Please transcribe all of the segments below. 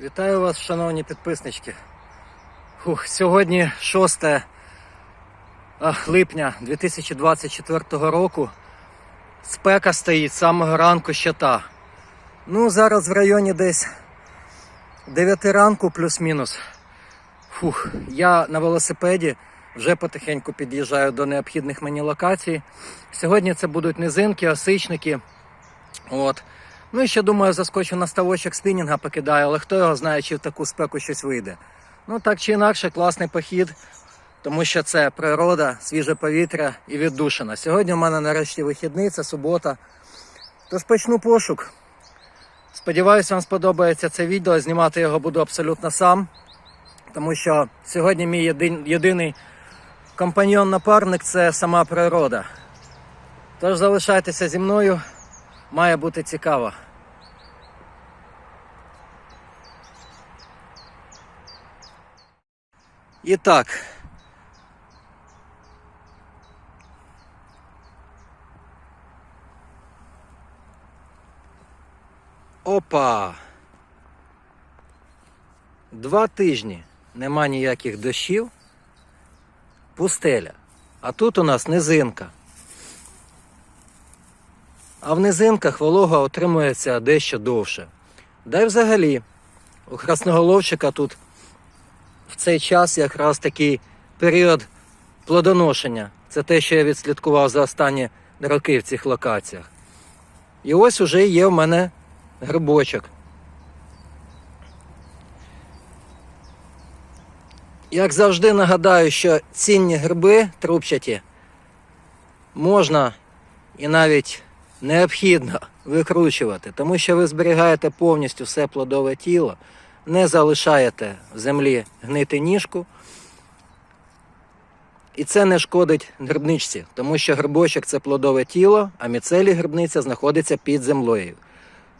Вітаю вас, шановні підписнички. Фух, сьогодні 6 липня 2024 року. Спека стоїть з самого ранку щита. Ну, зараз в районі десь 9 ранку плюс-мінус. Фух, я на велосипеді вже потихеньку під'їжджаю до необхідних мені локацій. Сьогодні це будуть низинки, осичники. От. Ну і ще думаю, заскочу на ставочок спінінга покидаю, але хто його знає, чи в таку спеку щось вийде. Ну так чи інакше, класний похід, тому що це природа, свіже повітря і віддушина. Сьогодні у мене нарешті вихідний, це субота. Тож почну пошук. Сподіваюся, вам сподобається це відео. Знімати його буду абсолютно сам, тому що сьогодні мій єдин- єдиний компаньйон-напарник це сама природа. Тож залишайтеся зі мною, має бути цікаво. І так. Опа. Два тижні нема ніяких дощів. Пустеля. А тут у нас низинка. А в низинках волога отримується дещо довше. Да й взагалі, у красноголовчика тут в цей час якраз такий період плодоношення. Це те, що я відслідкував за останні роки в цих локаціях. І ось уже є в мене грибочок. Як завжди нагадаю, що цінні гриби трубчаті можна і навіть необхідно викручувати, тому що ви зберігаєте повністю все плодове тіло, не залишаєте в землі гнити ніжку. І це не шкодить грибничці, тому що грибочок це плодове тіло, а міцелій грибниця знаходиться під землею.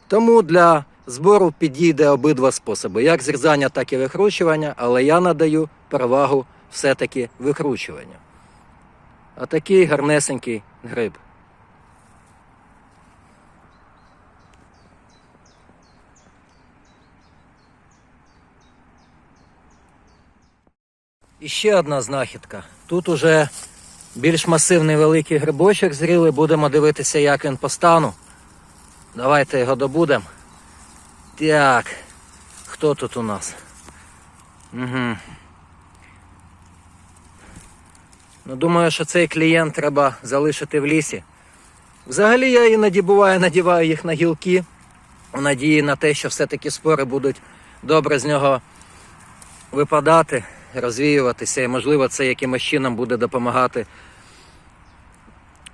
Тому для збору підійде обидва способи: як зрізання, так і викручування, але я надаю перевагу все-таки викручуванню. А такий гарнесенький гриб. І ще одна знахідка. Тут уже більш масивний великий грибочок зрілий. Будемо дивитися, як він по стану. Давайте його добудемо. Так, хто тут у нас? Угу. Ну, думаю, що цей клієнт треба залишити в лісі. Взагалі я іноді буває, надіваю їх на гілки у надії на те, що все-таки спори будуть добре з нього випадати, розвіюватися, і можливо це якимось чином буде допомагати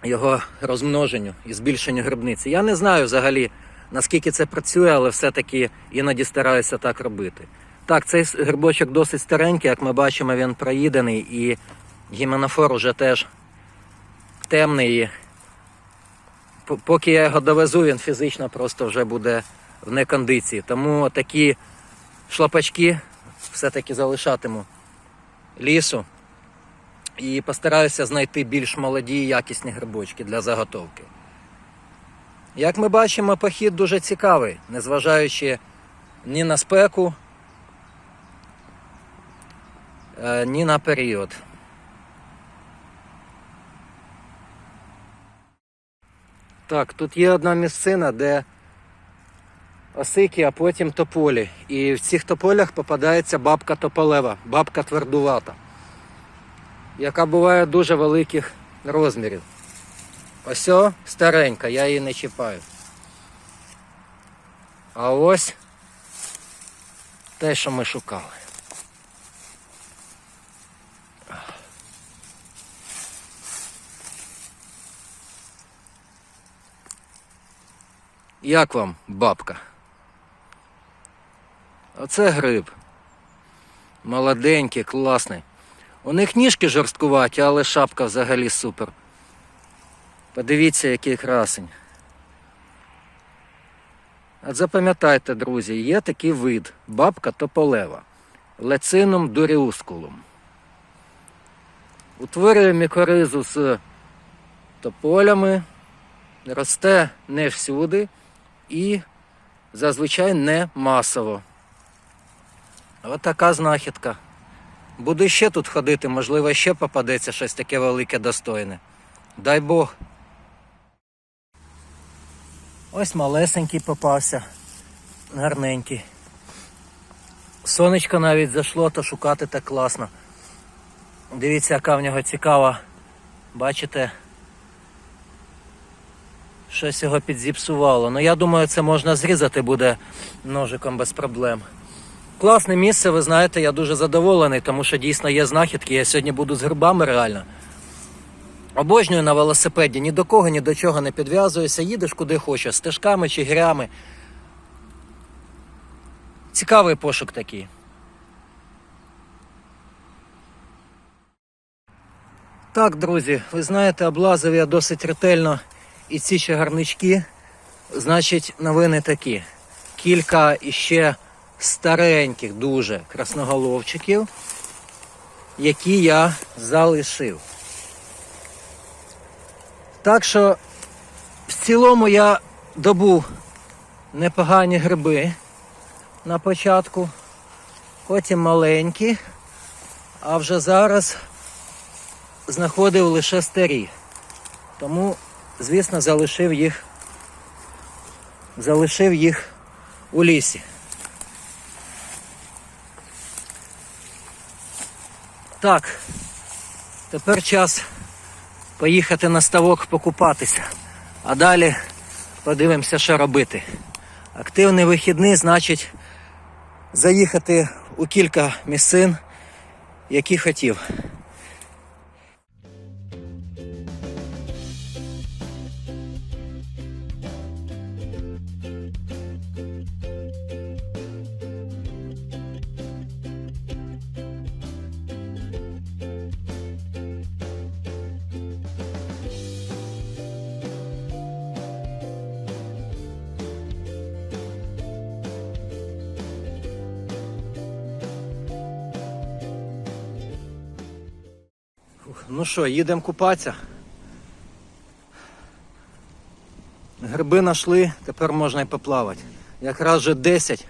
його розмноженню і збільшенню грибниці. Я не знаю взагалі, наскільки це працює, але все-таки іноді стараюся так робити. Так, цей грибочок досить старенький, як ми бачимо, він проїдений і гіменофор уже теж темний. Поки я його довезу, він фізично просто вже буде в некондиції. Тому такі шлапачки все-таки залишатиму лісу. І постараюся знайти більш молоді і якісні грибочки для заготовки. Як ми бачимо, похід дуже цікавий, незважаючи ні на спеку, е, ні на період. Так, тут є одна місцина, де осики, а потім тополі. І в цих тополях попадається бабка тополева, бабка твердувата, яка буває дуже великих розмірів. Ось старенька, я її не чіпаю. А ось те, що ми шукали. Як вам бабка? Оце гриб. Молоденький, класний. У них ніжки жорсткуваті, але шапка взагалі супер. Подивіться, який красень. От запам'ятайте, друзі, є такий вид бабка тополева лецинум дуріускулум. Утворює мікоризу з тополями, росте не всюди і зазвичай не масово. От така знахідка. Буду ще тут ходити, можливо, ще попадеться щось таке велике достойне. Дай Бог. Ось малесенький попався. Гарненький. Сонечко навіть зайшло, то шукати так класно. Дивіться, яка в нього цікава. Бачите? Щось його підзіпсувало. Ну я думаю, це можна зрізати буде ножиком без проблем. Класне місце, ви знаєте, я дуже задоволений, тому що дійсно є знахідки. Я сьогодні буду з грибами реально. Обожнюю на велосипеді, ні до кого, ні до чого не підв'язуюся, їдеш куди хочеш, стежками чи грями. Цікавий пошук такий. Так, друзі, ви знаєте, облазив я досить ретельно і ці чагарнички. Значить, новини такі. Кілька іще стареньких дуже красноголовчиків, які я залишив. Так що в цілому я добув непогані гриби на початку, потім маленькі, а вже зараз знаходив лише старі. Тому, звісно, залишив їх, залишив їх у лісі. Так, тепер час поїхати на ставок покупатися. А далі подивимося, що робити. Активний вихідний значить заїхати у кілька місцин, які хотів. Ну що, їдемо купатися. Гриби знайшли, тепер можна і поплавати. Якраз вже 10.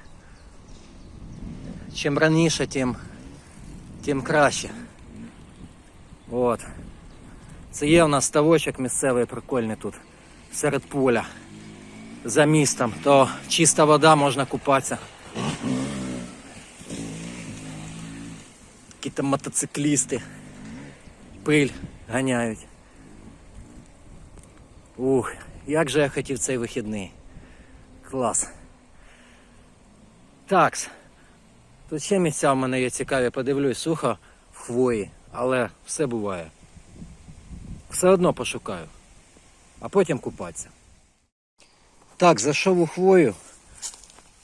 Чим раніше, тим, тим краще. От. Це є у нас ставочок місцевий прикольний тут, серед поля, за містом, то чиста вода можна купатися. Які там мотоциклісти пиль ганяють. Ух, як же я хотів цей вихідний. Клас. Такс. Тут ще місця в мене є цікаві, подивлюсь, сухо в хвої, але все буває. Все одно пошукаю. А потім купатися. Так, зайшов у хвою.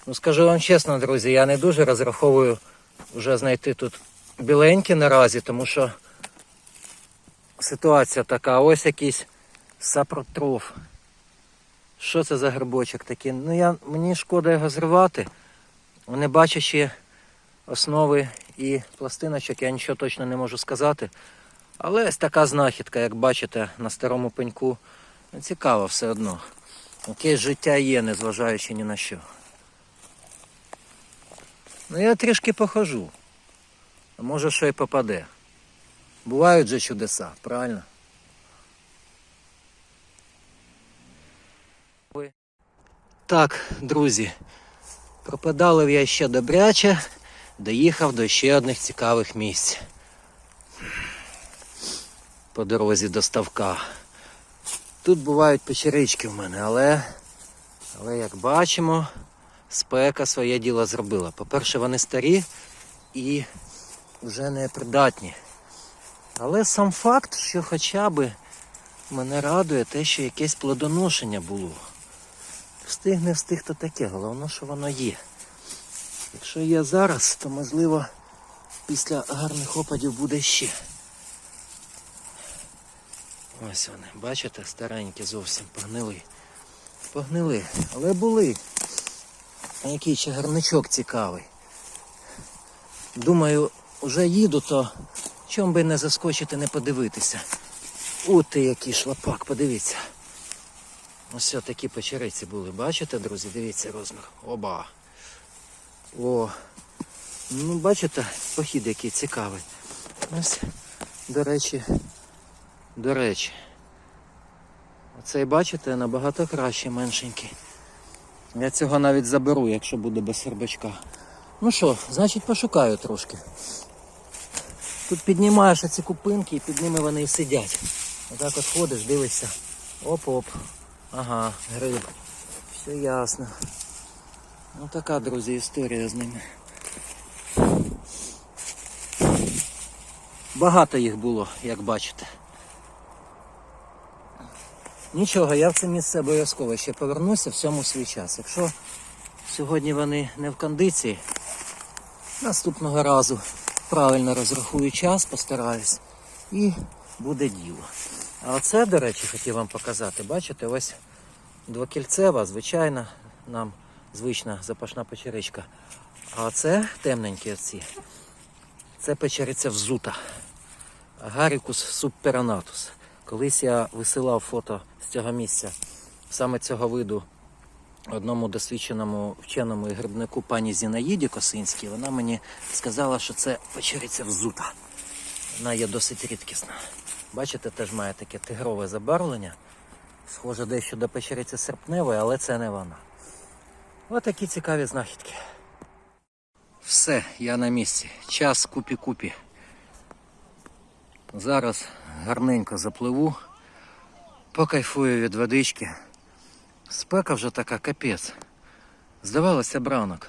Ну скажу вам чесно, друзі, я не дуже розраховую вже знайти тут біленькі наразі, тому що ситуація така, ось якийсь сапротроф. Що це за грибочок такий? Ну я, мені шкода його зривати. Не бачачи основи і пластиночок, я нічого точно не можу сказати. Але ось така знахідка, як бачите, на старому пеньку. Цікаво все одно. Якесь життя є, незважаючи ні на що. Ну я трішки похожу. Може що й попаде. Бувають же чудеса, правильно? Так, друзі, пропадалив я ще добряче, доїхав до ще одних цікавих місць. По дорозі до ставка. Тут бувають печерички в мене, але, але як бачимо, спека своє діло зробила. По-перше, вони старі і вже не придатні. Але сам факт, що хоча б мене радує те, що якесь плодоношення було. Встиг, не встиг, то таке, головне, що воно є. Якщо є зараз, то можливо після гарних опадів буде ще. Ось вони, бачите, старенькі зовсім погнили. Погнили, але були. Який чагарничок цікавий. Думаю, вже їду, то чом би не заскочити, не подивитися. От ти який шлапак, подивіться. Ось такі печериці були, бачите, друзі? Дивіться розмір. Оба. О. Ну, бачите, похід який цікавий. Ось, до речі, до речі. Оцей, бачите, набагато краще, меншенький. Я цього навіть заберу, якщо буде без сербачка. Ну що, значить пошукаю трошки. Тут піднімаєш ці купинки і під ними вони і сидять. Отак от ходиш, дивишся. Оп-оп. Ага, гриб. Все ясно. Ну така, друзі, історія з ними. Багато їх було, як бачите. Нічого, я в це місце обов'язково ще повернуся всьому свій час. Якщо сьогодні вони не в кондиції, наступного разу правильно розрахую час, постараюсь, і буде діло. А оце, до речі, хотів вам показати. Бачите, ось двокільцева, звичайна, нам звична запашна печеричка. А оце темненькі оці. Це печериця взута. Гарікус субперонатус. Колись я висилав фото з цього місця, саме цього виду, одному досвідченому вченому і грибнику пані Зінаїді Косинській. Вона мені сказала, що це печериця взута. Вона є досить рідкісна. Бачите, теж має таке тигрове забарвлення. Схоже дещо до печериці серпневої, але це не вона. Ось такі цікаві знахідки. Все, я на місці. Час купі-купі. Зараз гарненько запливу, покайфую від водички. Спека вже така капець. Здавалося б ранок.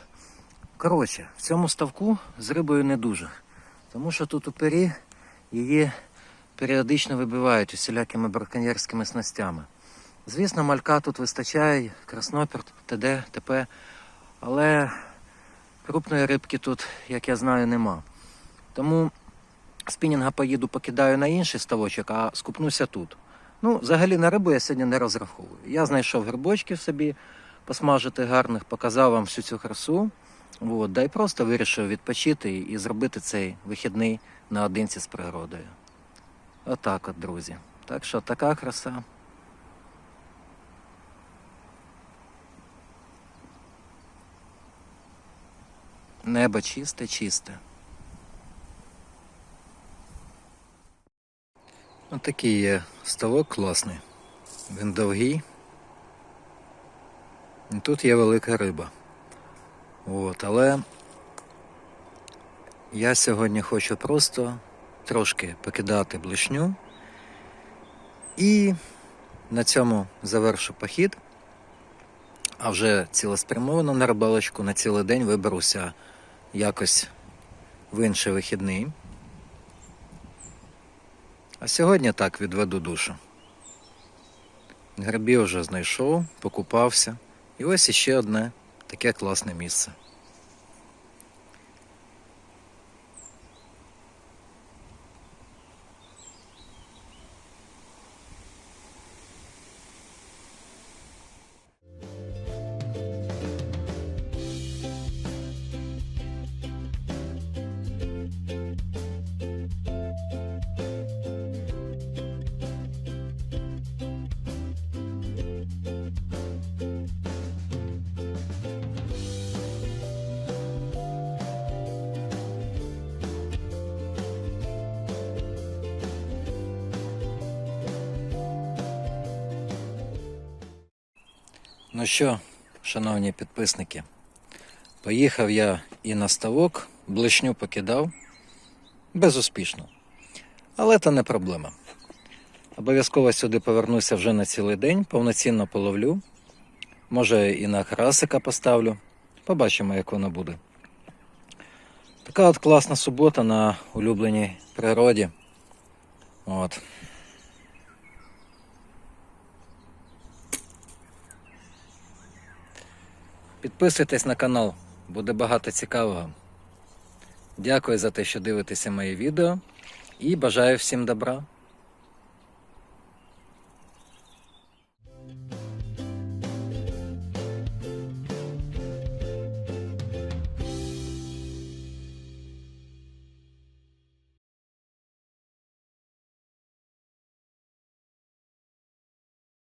Коротше, в цьому ставку з рибою не дуже. Тому що тут у пері її періодично вибивають усілякими браконьєрськими снастями. Звісно, малька тут вистачає, краснопірт, ТД, ТП, але крупної рибки тут, як я знаю, нема. Тому спінінга поїду покидаю на інший ставочок, а скупнуся тут. Ну, взагалі на рибу я сьогодні не розраховую. Я знайшов грибочків собі посмажити гарних, показав вам всю цю красу. От, да й просто вирішив відпочити і зробити цей вихідний наодинці з природою. Отак от, друзі. Так що така краса. Небо чисте, чисте. Отакий є ставок класний. Він довгий. І тут є велика риба. От, але я сьогодні хочу просто трошки покидати блишню і на цьому завершу похід. А вже цілеспрямовано на рибалочку на цілий день виберуся якось в інший вихідний. А сьогодні так відведу душу. Грибів вже знайшов, покупався. І ось іще одне таке класне місце. Ну що, шановні підписники, поїхав я і на ставок, блишню покидав безуспішно. Але це не проблема. Обов'язково сюди повернуся вже на цілий день, повноцінно половлю. Може і на красика поставлю. Побачимо, як воно буде. Така от класна субота на улюбленій природі. От. Підписуйтесь на канал, буде багато цікавого. Дякую за те, що дивитеся мої відео і бажаю всім добра.